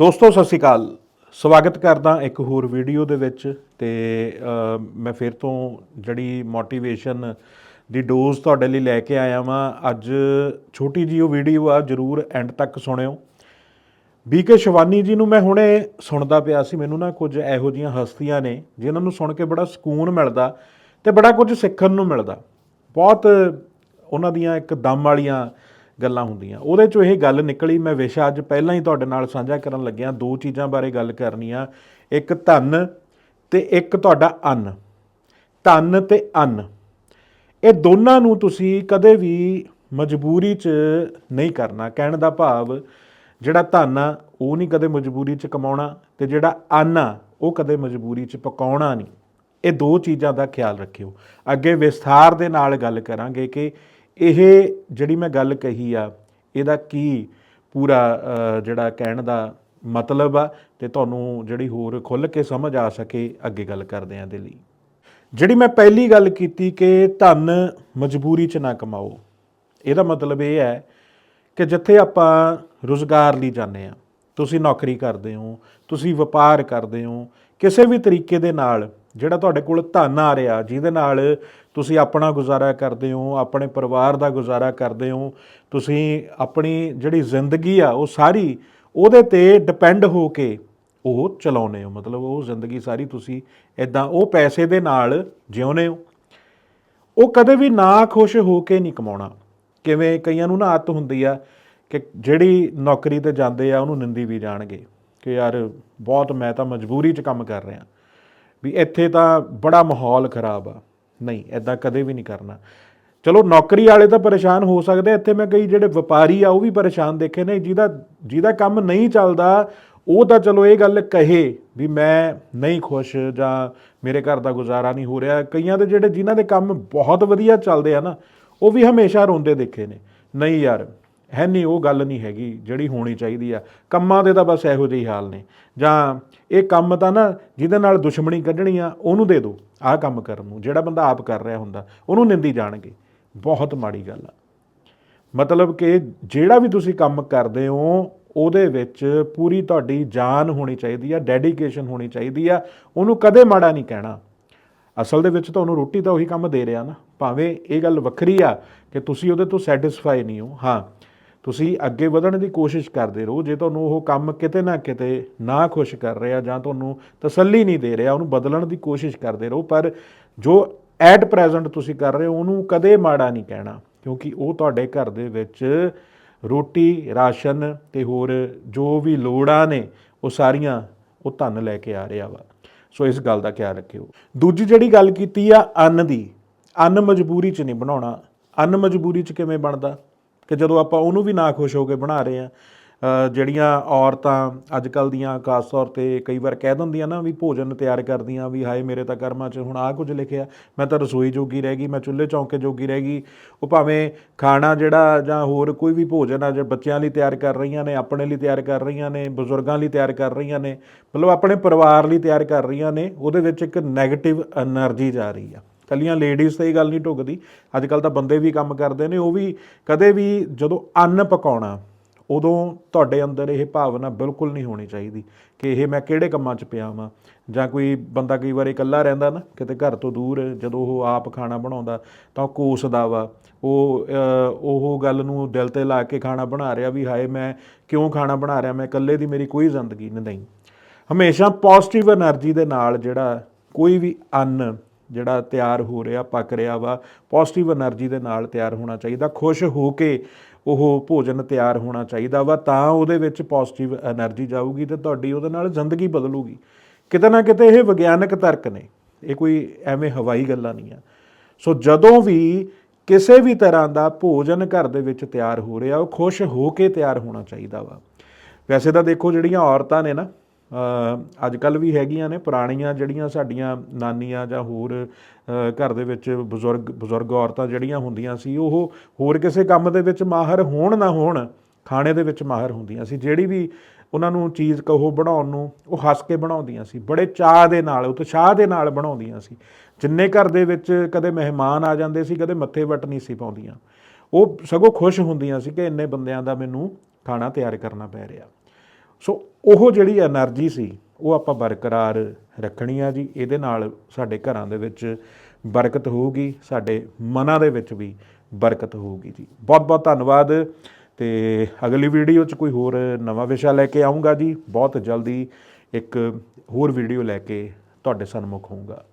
ਦੋਸਤੋ, ਸਤਿ ਸ਼੍ਰੀ ਅਕਾਲ। ਸਵਾਗਤ ਕਰਦਾ ਇੱਕ ਹੋਰ ਵੀਡੀਓ ਦੇ ਵਿੱਚ ਤੇ ਮੈਂ ਫਿਰ ਤੋਂ ਜਿਹੜੀ ਮੋਟੀਵੇਸ਼ਨ ਦੀ ਡੋਜ਼ ਤੁਹਾਡੇ ਲਈ ਲੈ ਕੇ ਆਇਆ ਵਾਂ, ਅੱਜ ਛੋਟੀ ਜੀ ਉਹ ਵੀਡੀਓ ਆ, ਜਰੂਰ ਐਂਡ ਤੱਕ ਸੁਣਿਓ। ਬੀਕੇ ਸ਼ਿਵਾਨੀ ਜੀ ਨੂੰ ਮੈਂ ਹੁਣੇ ਸੁਣਦਾ ਪਿਆ ਸੀ, ਮੈਨੂੰ ਨਾ ਕੁਝ ਇਹੋ ਜੀਆਂ ਹਸਤੀਆਂ ਨੇ, ਜਿਨ੍ਹਾਂ ਨੂੰ ਸੁਣ ਕੇ ਬੜਾ ਸਕੂਨ ਮਿਲਦਾ ਤੇ ਬੜਾ ਕੁਝ ਸਿੱਖਣ ਨੂੰ ਮਿਲਦਾ। ਬਹੁਤ ਉਹਨਾਂ ਦੀਆਂ ਇੱਕ ਦਮ ਵਾਲੀਆਂ ਗੱਲਾਂ ਹੁੰਦੀਆਂ। ਉਹਦੇ ਚੋਂ ਇਹ ਗੱਲ ਨਿਕਲੀ, ਮੈਂ ਵਿਸ਼ਾ ਅੱਜ ਪਹਿਲਾਂ ਹੀ ਤੁਹਾਡੇ ਨਾਲ ਸਾਂਝਾ ਕਰਨ ਲੱਗਿਆ ਦੋ ਚੀਜ਼ਾਂ ਬਾਰੇ ਗੱਲ ਕਰਨੀ ਆ ਇੱਕ ਧਨ ਤੇ ਇੱਕ ਤੁਹਾਡਾ ਅੰਨ। ਧਨ ਤੇ ਅੰਨ। ਇਹ ਦੋਨਾਂ ਨੂੰ ਤੁਸੀਂ ਕਦੇ ਵੀ ਮਜਬੂਰੀ 'ਚ ਨਹੀਂ ਕਰਨਾ। ਕਹਿਣ ਦਾ ਭਾਵ, ਜਿਹੜਾ ਧਨ ਆ, ਉਹ ਨਹੀਂ ਕਦੇ ਮਜਬੂਰੀ 'ਚ ਕਮਾਉਣਾ ਤੇ ਜਿਹੜਾ ਅੰਨ ਆ, ਉਹ ਕਦੇ ਮਜਬੂਰੀ 'ਚ ਪਕਾਉਣਾ ਨਹੀਂ। ਇਹ ਦੋ ਚੀਜ਼ਾਂ ਦਾ ਖਿਆਲ ਰੱਖਿਓ। ਅੱਗੇ ਵਿਸਥਾਰ ਦੇ ਨਾਲ ਗੱਲ ਕਰਾਂਗੇ ਕਿ ਇਹ ਜਿਹੜੀ ਮੈਂ ਗੱਲ ਕਹੀ ਆ, ਇਹਦਾ ਕੀ ਪੂਰਾ ਜਿਹੜਾ ਕਹਿਣ ਦਾ ਮਤਲਬ ਆ ਤੇ ਤੁਹਾਨੂੰ ਜਿਹੜੀ ਹੋਰ ਖੁੱਲ ਕੇ ਸਮਝ ਆ ਸਕੇ, ਅੱਗੇ ਗੱਲ ਕਰਦੇ ਆਂ ਦੇ ਲਈ। ਜਿਹੜੀ ਮੈਂ ਪਹਿਲੀ ਗੱਲ ਕੀਤੀ ਕਿ ਧਨ ਮਜਬੂਰੀ 'ਚ ਨਾ ਕਮਾਓ, ਇਹਦਾ ਮਤਲਬ ਇਹ ਹੈ ਕਿ ਜਿੱਥੇ ਆਪਾਂ ਰੁਜ਼ਗਾਰ ਲਈ ਜਾਂਦੇ ਆ, ਤੁਸੀਂ ਨੌਕਰੀ ਕਰਦੇ ਹੋ ਤੁਸੀਂ ਵਪਾਰ ਕਰਦੇ ਹੋ ਕਿਸੇ ਵੀ ਤਰੀਕੇ ਦੇ ਨਾਲ ਜਿਹੜਾ ਤੁਹਾਡੇ ਕੋਲ ਧਨ ਆ ਰਿਹਾ, ਜਿਹਦੇ ਨਾਲ ਤੁਸੀਂ ਆਪਣਾ ਗੁਜ਼ਾਰਾ ਕਰਦੇ ਹੋ, ਆਪਣੇ ਪਰਿਵਾਰ ਦਾ ਗੁਜ਼ਾਰਾ ਕਰਦੇ ਹੋ, ਤੁਸੀਂ ਆਪਣੀ ਜਿਹੜੀ ਜ਼ਿੰਦਗੀ ਆ, ਉਹ ਸਾਰੀ ਉਹਦੇ ਤੇ ਡਿਪੈਂਡ ਹੋ ਕੇ ਉਹ ਚਲਾਉਨੇ ਹੋ। ਮਤਲਬ ਉਹ ਜ਼ਿੰਦਗੀ ਸਾਰੀ ਤੁਸੀਂ ਇਦਾਂ ਉਹ ਪੈਸੇ ਦੇ ਨਾਲ ਜਿਉਨੇ ਹੋ। ਉਹ ਕਦੇ ਵੀ ਨਾ ਖੁਸ਼ ਹੋ ਕੇ ਨਹੀਂ ਕਮਾਉਣਾ। ਕਿਵੇਂ ਕਈਆਂ ਨੂੰ ਨਾ ਆਦਤ ਹੁੰਦੀ ਆ ਕਿ ਜਿਹੜੀ ਨੌਕਰੀ ਤੇ ਜਾਂਦੇ ਆ, ਉਹਨੂੰ ਨਿੰਦੀ ਵੀ ਜਾਣਗੇ ਕਿ ਯਾਰ ਬਹੁਤ ਮੈਂ ਤਾਂ ਮਜਬੂਰੀ 'ਚ ਕੰਮ ਕਰ ਰਿਹਾ। ਵੀ ਇੱਥੇ ਤਾਂ ਬੜਾ ਮਾਹੌਲ ਖਰਾਬ ਆ। ਨਹੀਂ ਐਦਾਂ ਕਦੇ ਵੀ ਨਹੀਂ ਕਰਨਾ। ਚਲੋ, ਨੌਕਰੀ ਵਾਲੇ ਤਾਂ ਪਰੇਸ਼ਾਨ ਹੋ ਸਕਦੇ ਇੱਥੇ ਮੈਂ ਕਈ ਜਿਹੜੇ ਵਪਾਰੀ ਆ, ਉਹ ਵੀ ਪਰੇਸ਼ਾਨ ਦੇਖੇ ਨੇ। ਜਿਹਦਾ ਜਿਹਦਾ ਕੰਮ ਨਹੀਂ ਚੱਲਦਾ, ਉਹ ਤਾਂ ਚਲੋ ਇਹ ਗੱਲ ਕਹੇ ਵੀ ਮੈਂ ਨਹੀਂ ਖੁਸ਼ ਜਾਂ ਮੇਰੇ ਘਰ ਦਾ ਗੁਜ਼ਾਰਾ ਨਹੀਂ ਹੋ ਰਿਹਾ। ਕਈਆਂ ਦੇ ਜਿਹੜੇ, ਜਿਨ੍ਹਾਂ ਦੇ ਕੰਮ ਬਹੁਤ ਵਧੀਆ ਚੱਲਦੇ ਆ ਨਾ, ਉਹ ਵੀ ਹਮੇਸ਼ਾ ਰੋਂਦੇ ਦੇਖੇ ਨੇ। ਨਹੀਂ ਯਾਰ ਹੈ ਨਹੀਂ, ਉਹ ਗੱਲ ਨਹੀਂ ਹੈਗੀ ਜਿਹੜੀ ਹੋਣੀ ਚਾਹੀਦੀ ਆ। ਕੰਮਾਂ ਦੇ ਤਾਂ ਬਸ ਇਹੋ ਜਿਹੇ ਹਾਲ ਨੇ। ਜਾਂ ਇਹ ਕੰਮ ਤਾਂ ਨਾ ਜਿਹਦੇ ਨਾਲ ਦੁਸ਼ਮਣੀ ਕੱਢਣੀ ਆ, ਉਹਨੂੰ ਦੇ ਦਿਓ ਆਹ ਕੰਮ ਕਰਨ ਨੂੰ। ਜਿਹੜਾ ਬੰਦਾ ਆਪ ਕਰ ਰਿਹਾ ਹੁੰਦਾ, ਉਹਨੂੰ ਨਿੰਦੀ ਜਾਣਗੇ। ਬਹੁਤ ਮਾੜੀ ਗੱਲ ਆ। ਮਤਲਬ ਕਿ ਜਿਹੜਾ ਵੀ ਤੁਸੀਂ ਕੰਮ ਕਰਦੇ ਹੋ, ਉਹਦੇ ਵਿੱਚ ਪੂਰੀ ਤੁਹਾਡੀ ਜਾਨ ਹੋਣੀ ਚਾਹੀਦੀ ਆ, ਡੈਡੀਕੇਸ਼ਨ ਹੋਣੀ ਚਾਹੀਦੀ ਆ। ਉਹਨੂੰ ਕਦੇ ਮਾੜਾ ਨਹੀਂ ਕਹਿਣਾ। ਅਸਲ ਦੇ ਵਿੱਚ ਤੁਹਾਨੂੰ ਰੋਟੀ ਤਾਂ ਉਹੀ ਕੰਮ ਦੇ ਰਿਹਾ ਨਾ। ਭਾਵੇਂ ਇਹ ਗੱਲ ਵੱਖਰੀ ਆ ਕਿ ਤੁਸੀਂ ਉਹਦੇ ਤੋਂ ਸੈਟੀਸਫਾਈ ਨਹੀਂ ਹੋ। ਹਾਂ ਤੁਸੀਂ ਅੱਗੇ ਵਧਣ ਦੀ ਕੋਸ਼ਿਸ਼ ਕਰਦੇ ਰਹੋ, ਜੇ ਤੁਹਾਨੂੰ ਉਹ ਕੰਮ ਕਿਤੇ ਨਾ ਕਿਤੇ ਨਾ ਖੁਸ਼ ਕਰ ਰਿਹਾ ਜਾਂ ਤੁਹਾਨੂੰ ਤਸੱਲੀ ਨਹੀਂ ਦੇ ਰਿਹਾ, ਉਹਨੂੰ ਬਦਲਣ ਦੀ ਕੋਸ਼ਿਸ਼ ਕਰਦੇ ਰਹੋ, ਪਰ ਜੋ ਐਟ ਪ੍ਰੈਜ਼ੈਂਟ ਤੁਸੀਂ ਕਰ ਰਹੇ ਹੋ, ਉਹਨੂੰ ਕਦੇ ਮਾੜਾ ਨਹੀਂ ਕਹਿਣਾ, ਕਿਉਂਕਿ ਉਹ ਤੁਹਾਡੇ ਘਰ ਦੇ ਵਿੱਚ ਰੋਟੀ, ਰਾਸ਼ਨ ਤੇ ਹੋਰ ਜੋ ਵੀ ਲੋੜਾਂ ਨੇ, ਉਹ ਸਾਰੀਆਂ ਉਹ ਧਨ ਲੈ ਕੇ ਆ ਰਿਹਾ ਵਾ। ਸੋ ਇਸ ਗੱਲ ਦਾ ਖਿਆਲ ਰੱਖਿਓ। ਦੂਜੀ ਜਿਹੜੀ ਗੱਲ ਕੀਤੀ ਆ, ਅੰਨ ਦੀ, ਅੰਨ ਮਜਬੂਰੀ 'ਚ ਨਹੀਂ ਬਣਾਉਣਾ। ਅੰਨ ਮਜਬੂਰੀ 'ਚ ਕਿਵੇਂ ਬਣਦਾ? ਤੇ ਜਦੋਂ ਆਪਾਂ ਉਹਨੂੰ ਵੀ ਨਾ ਖੁਸ਼ ਹੋ ਕੇ ਬਣਾ ਰਹੇ ਆ ਜਿਹੜੀਆਂ ਔਰਤਾਂ ਅੱਜ ਕੱਲ ਦੀਆਂ ਖਾਸ ਤੌਰ ਤੇ ਕਈ ਵਾਰ ਕਹਿ ਦਿੰਦੀਆਂ ਨਾ ਵੀ ਭੋਜਨ ਤਿਆਰ ਕਰਦੀਆਂ ਵੀ ਹਾਏ ਮੇਰੇ ਤਾਂ ਕਰਮਾਂ 'ਚ ਹੁਣ ਆਹ ਕੁਝ ਲਿਖਿਆ, ਮੈਂ ਤਾਂ ਰਸੋਈ ਜੋਗੀ ਰਹਿ ਗਈ, ਮੈਂ ਚੁੱਲ੍ਹੇ ਚੌਂਕੇ ਜੋਗੀ ਰਹਿ ਗਈ। ਉਹ ਭਾਵੇਂ ਖਾਣਾ ਜਿਹੜਾ ਜਾਂ ਹੋਰ ਕੋਈ ਵੀ ਭੋਜਨ ਆ ਜੇ ਬੱਚਿਆਂ ਲਈ ਤਿਆਰ ਕਰ ਰਹੀਆਂ ਨੇ, ਆਪਣੇ ਲਈ ਤਿਆਰ ਕਰ ਰਹੀਆਂ ਨੇ, ਬਜ਼ੁਰਗਾਂ ਲਈ ਤਿਆਰ ਕਰ ਰਹੀਆਂ ਨੇ, ਮਤਲਬ ਆਪਣੇ ਪਰਿਵਾਰ ਲਈ ਤਿਆਰ ਕਰ ਰਹੀਆਂ ਨੇ, ਉਹਦੇ ਵਿੱਚ ਇੱਕ ਨੈਗੇਟਿਵ એનર્ਜੀ ਜਾ ਰਹੀ ਆ। ਕੱਲੀਆਂ ਲੇਡੀਜ਼ ਤੇ ਹੀ ਗੱਲ ਨਹੀਂ ਢੁਕਦੀ। ਅੱਜ ਕੱਲ ਤਾਂ ਬੰਦੇ ਵੀ ਕੰਮ ਕਰਦੇ ਨੇ, ਉਹ ਵੀ ਕਦੇ ਵੀ ਜਦੋਂ ਅੰਨ ਪਕਾਉਣਾ, ਉਦੋਂ ਤੁਹਾਡੇ ਅੰਦਰ ਇਹ ਭਾਵਨਾ ਬਿਲਕੁਲ ਨਹੀਂ ਹੋਣੀ ਚਾਹੀਦੀ ਕਿ ਇਹ ਮੈਂ ਕਿਹੜੇ ਕੰਮਾਂ 'ਚ ਪਿਆ ਵਾਂ। ਜਾਂ ਕੋਈ ਬੰਦਾ ਕਈ ਵਾਰ ਇਕੱਲਾ ਰਹਿੰਦਾ ਨਾ, ਕਿਤੇ ਘਰ ਤੋਂ ਦੂਰ, ਜਦੋਂ ਉਹ ਆਪ ਖਾਣਾ ਬਣਾਉਂਦਾ, ਤਾਂ ਉਹ ਕੋਸਦਾ ਵਾ। ਉਹ ਉਹ ਗੱਲ ਨੂੰ ਦਿਲ ਤੇ ਲਾ ਕੇ ਖਾਣਾ ਬਣਾ ਰਿਹਾ ਵੀ ਹਾਏ, ਮੈਂ ਕਿਉਂ ਖਾਣਾ ਬਣਾ ਰਿਹਾ? ਮੈਂ ਇਕੱਲੇ ਦੀ ਮੇਰੀ ਕੋਈ ਜ਼ਿੰਦਗੀ ਨਹੀਂ ਹਮੇਸ਼ਾ ਪੋਜ਼ਿਟਿਵ એનર્ਜੀ ਦੇ ਨਾਲ ਜਿਹੜਾ ਕੋਈ ਵੀ ਅੰਨ ਜਿਹੜਾ ਤਿਆਰ ਹੋ ਰਿਹਾ, ਪੱਕ ਰਿਹਾ ਵਾ ਪੋਜ਼ਿਟਿਵ એનર્ਜੀ ਦੇ ਨਾਲ ਤਿਆਰ ਹੋਣਾ ਚਾਹੀਦਾ, ਖੁਸ਼ ਹੋ ਕੇ ਉਹ ਭੋਜਨ ਤਿਆਰ ਹੋਣਾ ਚਾਹੀਦਾ ਵਾ, ਤਾਂ ਉਹਦੇ ਵਿੱਚ ਪੋਜ਼ਿਟਿਵ એનર્ਜੀ ਜਾਊਗੀ ਤੇ ਤੁਹਾਡੀ ਉਹਦੇ ਨਾਲ ਜ਼ਿੰਦਗੀ ਬਦਲੂਗੀ। ਕਿਤੇ ਨਾ ਕਿਤੇ ਇਹ ਵਿਗਿਆਨਕ ਤਰਕ ਨੇ, ਇਹ ਕੋਈ ਐਵੇਂ ਹਵਾਈ ਗੱਲਾਂ ਨਹੀਂ ਆ। ਸੋ ਜਦੋਂ ਵੀ ਕਿਸੇ ਵੀ ਤਰ੍ਹਾਂ ਦਾ ਭੋਜਨ ਘਰ ਦੇ ਵਿੱਚ ਤਿਆਰ ਹੋ ਰਿਹਾ, ਉਹ ਖੁਸ਼ ਹੋ ਕੇ ਤਿਆਰ ਹੋਣਾ ਚਾਹੀਦਾ ਵਾ। ਵੈਸੇ ਤਾਂ ਦੇਖੋ ਜਿਹੜੀਆਂ ਔਰਤਾਂ ਨੇ ਨਾ ਅੱਜ ਕੱਲ ਵੀ ਹੈਗੀਆਂ ਨੇ, ਪੁਰਾਣੀਆਂ ਜਿਹੜੀਆਂ ਸਾਡੀਆਂ ਨਾਨੀਆਂ ਜਾਂ ਹੋਰ ਘਰ ਦੇ ਵਿੱਚ ਬਜ਼ੁਰਗ ਬਜ਼ੁਰਗ ਔਰਤਾਂ ਜਿਹੜੀਆਂ ਹੁੰਦੀਆਂ ਸੀ, ਉਹ ਹੋਰ ਕਿਸੇ ਕੰਮ ਦੇ ਵਿੱਚ ਮਾਹਰ ਹੋਣ ਨਾ ਹੋਣ, ਖਾਣੇ ਦੇ ਵਿੱਚ ਮਾਹਰ ਹੁੰਦੀਆਂ ਸੀ। ਜਿਹੜੀ ਵੀ ਉਹਨਾਂ ਨੂੰ ਚੀਜ਼ ਕਹੋ ਬਣਾਉਣ ਨੂੰ, ਉਹ ਹੱਸ ਕੇ ਬਣਾਉਂਦੀਆਂ ਸੀ। ਬੜੇ ਚਾਹ ਦੇ ਨਾਲ, ਉਤਸ਼ਾਹ ਦੇ ਨਾਲ ਬਣਾਉਂਦੀਆਂ ਸੀ। ਜਿੰਨੇ ਘਰ ਦੇ ਵਿੱਚ ਕਦੇ ਮਹਿਮਾਨ ਆ ਜਾਂਦੇ ਸੀ, ਕਦੇ ਮੱਥੇ ਵੱਟ ਨਹੀਂ ਸੀ ਪਾਉਂਦੀਆਂ। ਉਹ ਸਗੋਂ ਖੁਸ਼ ਹੁੰਦੀਆਂ ਸੀ ਕਿ ਇੰਨੇ ਬੰਦਿਆਂ ਦਾ ਮੈਨੂੰ ਖਾਣਾ ਤਿਆਰ ਕਰਨਾ ਪੈ ਰਿਹਾ। ਸੋ ਉਹ ਜਿਹੜੀ એનર્ਜੀ ਸੀ, ਉਹ ਆਪਾਂ ਬਰਕਰਾਰ ਰੱਖਣੀ ਆ ਜੀ। ਇਹਦੇ ਨਾਲ ਸਾਡੇ ਘਰਾਂ ਦੇ ਵਿੱਚ ਬਰਕਤ ਹੋਊਗੀ, ਸਾਡੇ ਮਨਾਂ ਦੇ ਵਿੱਚ ਵੀ ਬਰਕਤ ਹੋਊਗੀ ਜੀ। ਬਹੁਤ ਬਹੁਤ ਧੰਨਵਾਦ ਤੇ ਅਗਲੀ ਵੀਡੀਓ 'ਚ ਕੋਈ ਹੋਰ ਨਵਾਂ ਵਿਸ਼ਾ ਲੈ ਕੇ ਆਉਂਗਾ ਜੀ। ਬਹੁਤ ਜਲਦੀ ਇੱਕ ਹੋਰ ਵੀਡੀਓ ਲੈ ਕੇ ਤੁਹਾਡੇ ਸਨਮੁਖ ਹੋਊਗਾ।